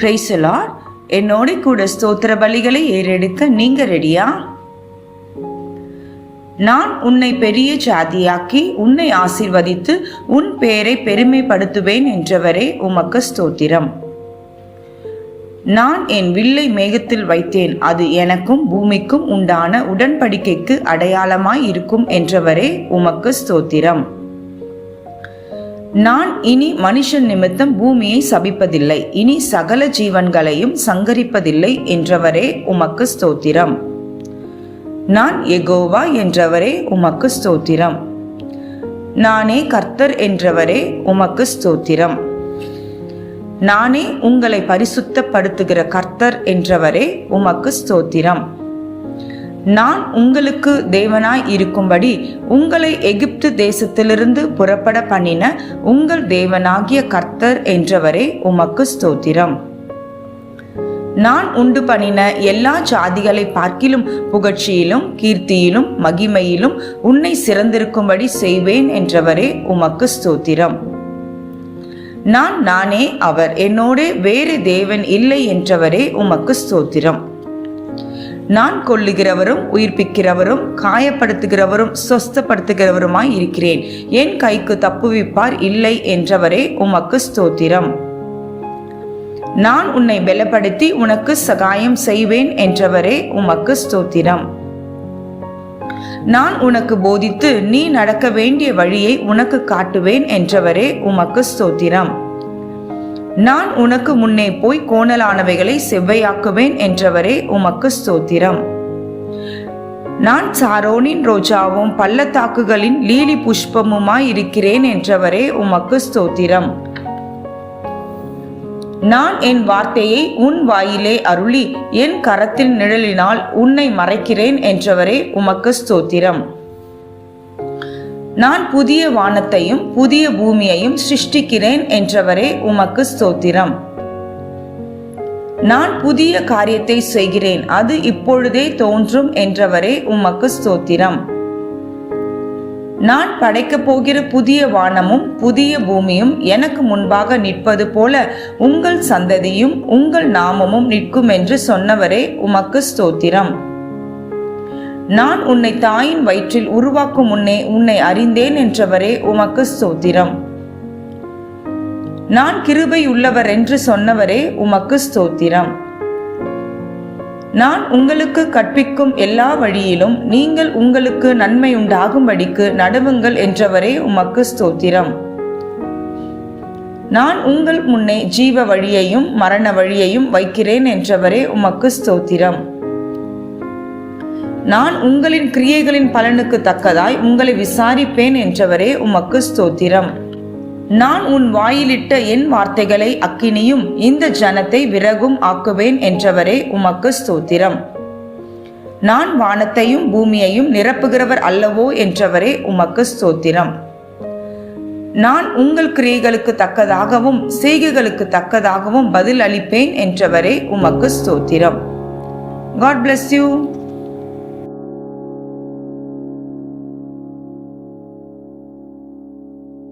Praise the Lord என்னோட கூட ஸ்தோத்திர பலிகளை ஏறெடுக்க நீங்க ரெடியா? நான் உன்னை பெரிய ஜாதியாக்கி உன்னை ஆசிர்வதித்து உன் பெயரை பெருமைப்படுத்துவேன் என்றவரே உமக்கு ஸ்தோத்திரம். நான் என் வில்லை மேகத்தில் வைத்தேன். அது எனக்கும் பூமிக்கும் உண்டான உடன்படிக்கைக்கு அடையாளமாய் இருக்கும் என்றவரே உமக்கு ஸ்தோத்திரம். நான் இனி மனுஷன் நிமித்தம் பூமியை சபிப்பதில்லை. இனி சகல ஜீவன்களையும் சங்கரிப்பதில்லை என்றவரே உமக்கு ஸ்தோத்திரம். நான் எகோவா என்றவரே உமக்கு ஸ்தோத்திரம். நானே கர்த்தர் என்றவரே உமக்கு ஸ்தோத்திரம். நானே உங்களை பரிசுத்தப்படுத்துகிற கர்த்தர் என்றவரே உமக்கு ஸ்தோத்திரம். நான் உங்களுக்கு தேவனாய் இருக்கும்படி உங்களை எகிப்து தேசத்திலிருந்து புறப்பட பண்ணின உங்கள் தேவனாகிய கர்த்தர் என்றவரே உமக்கு ஸ்தோத்திரம். நான் உண்டு பண்ணின எல்லா ஜாதிகளை பார்க்கிலும் புகழ்ச்சியிலும் கீர்த்தியிலும் மகிமையிலும் உன்னை சிறந்திருக்கும்படி செய்வேன் என்றவரே உமக்கு ஸ்தோத்திரம். நான் நானே அவர் என்னோடே வேறு தேவன் இல்லை என்றவரே உமக்கு ஸ்தோத்திரம். நான் கொல்லுகிறவரும் உயிர்ப்பிக்கிறவரும் காயப்படுத்துகிறவரும் சொஸ்தப்படுத்துகிறவருமாய் இருக்கிறேன். என் கைக்கு தப்புவிப்பார் இல்லை என்றவரே உமக்கு ஸ்தோத்திரம். நான் உன்னை பலப்படுத்தி உனக்கு சகாயம் செய்வேன் என்றவரே உமக்கு ஸ்தோத்திரம். நான் உனக்கு போதித்து நீ நடக்க வேண்டிய வழியை உனக்கு காட்டுவேன் என்றவரே உமக்கு ஸ்தோத்திரம். நான் உனக்கு முன்னே போய் கோணலானவைகளை செவ்வையாக்குவேன் என்றவரே உமக்கு ஸ்தோத்திரம். நான் சாரோனின் ரோஜாவும் பள்ளத்தாக்குகளின் லீலி புஷ்பமுமாய் இருக்கிறேன் என்றவரே உமக்கு ஸ்தோத்திரம். நான் என் வார்த்தையை உன் வாயிலே அருளி என் கரத்தில் நிழலினால் உன்னை மறைக்கிறேன் என்றவரே உமக்கு ஸ்தோத்திரம். நான் புதிய வானத்தையும் புதிய பூமியையும் சிருஷ்டிக்கிறேன் என்றவரே உமக்கு ஸ்தோத்திரம். நான் புதிய காரியத்தை செய்கிறேன் அது இப்பொழுதே தோன்றும் என்றவரே உமக்கு ஸ்தோத்திரம். நான் படைக்கப் போகிற புதிய வானமும் புதிய பூமியும் எனக்கு முன்பாக நிற்பது போல உங்கள் சந்ததியும் உங்கள் நாமமும் நிற்கும் என்று சொன்னவரே உமக்கு ஸ்தோத்திரம். நான் உன்னை தாயின் வயிற்றில் உருவாக்கும் முன்னே உன்னை அறிந்தேன் என்றவரே உமக்கு ஸ்தோத்திரம். நான் கிருபை உள்ளவர் என்று சொன்னவரே உமக்கு ஸ்தோத்திரம். நான் உங்களுக்கு கற்பிக்கும் எல்லா வழியிலும் நீங்கள் உங்களுக்கு நன்மை உண்டாகும்படிக்கு நடவுங்கள் என்றவரே உமக்கு ஸ்தோத்திரம். நான் உங்கள் முன்னே ஜீவ வழியையும் மரண வழியையும் வைக்கிறேன் என்றவரே உமக்கு ஸ்தோத்திரம். நான் உங்களின் கிரியைகளின் பலனுக்கு தக்கதாய் உங்களை விசாரிப்பேன் என்றவரே உமக்கு ஸ்தோத்திரம். நான் உன் வாயிலிட்ட என் வார்த்தைகளை அக்கினியும் இந்த ஜனத்தை விறகும் ஆக்குவேன் என்றவரே உமக்கு ஸ்தோத்திரம். நான் வானத்தையும் பூமியையும் நிரப்புகிறவர் அல்லவோ என்றவரே உமக்கு ஸ்தோத்திரம். நான் உங்கள் கிரியைகளுக்கு தக்கதாகவும் செய்கைகளுக்கு தக்கதாகவும் பதில் அளிப்பேன் என்றவரே உமக்கு ஸ்தோத்திரம். God bless you